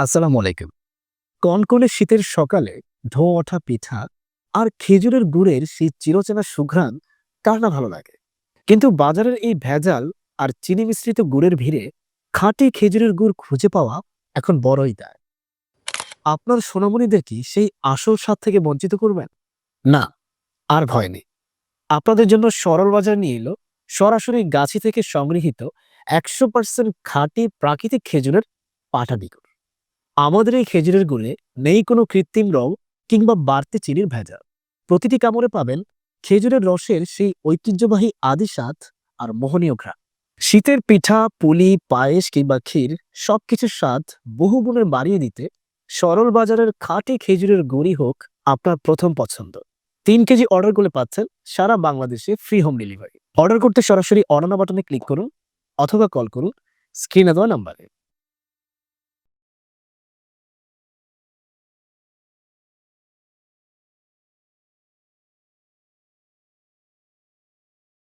আসসালামু আলাইকুম। কনকনে শীতের সকালে ধোঁ ওঠা পিঠা আর খেজুরের গুড়ের সেই চিরচেনা সুঘ্রাণ কার না ভালো লাগে? কিন্তু বাজারের এই ভেজাল আর চিনি মিশ্রিত গুড়ের ভিড়ে খাঁটি খেজুরের গুড় খুঁজে পাওয়া এখন বড়ই দায়। আপনার সোনামণিদের কি সেই আসল স্বাদ থেকে বঞ্চিত করবেন? না আর ভয় নেই। আপনাদের জন্য সরল বাজার নিয়ে এলো সরাসরি গাছি থেকে সংগৃহীত একশো পার্সেন্ট খাঁটি প্রাকৃতিক খেজুরের পাটালি গুড় আমাদের এই খেজুরের গুড়ে নেই কোনো কৃত্রিম রং কিংবা বাড়তি চিনির ভেজাল। প্রতিটি কামড়ে পাবেন খেজুরের রসের সেই ঐতিহ্যবাহী আদি স্বাদ আর মোহনীয় ঘ্রাণ। শীতের পিঠা, পুলি, পায়েস কিংবা ক্ষীর সবকিছুর স্বাদ বহু গুণে বাড়িয়ে দিতে সরল বাজারের খাঁটি খেজুরের গুড়ই হোক আপনার প্রথম পছন্দ। তিন কেজি অর্ডার করলে পাচ্ছেন সারা বাংলাদেশে ফ্রি হোম ডেলিভারি অর্ডার করতে সরাসরি অনানা বাটনে ক্লিক করুন অথবা কল করুন স্ক্রিনে দেওয়া নাম্বারে।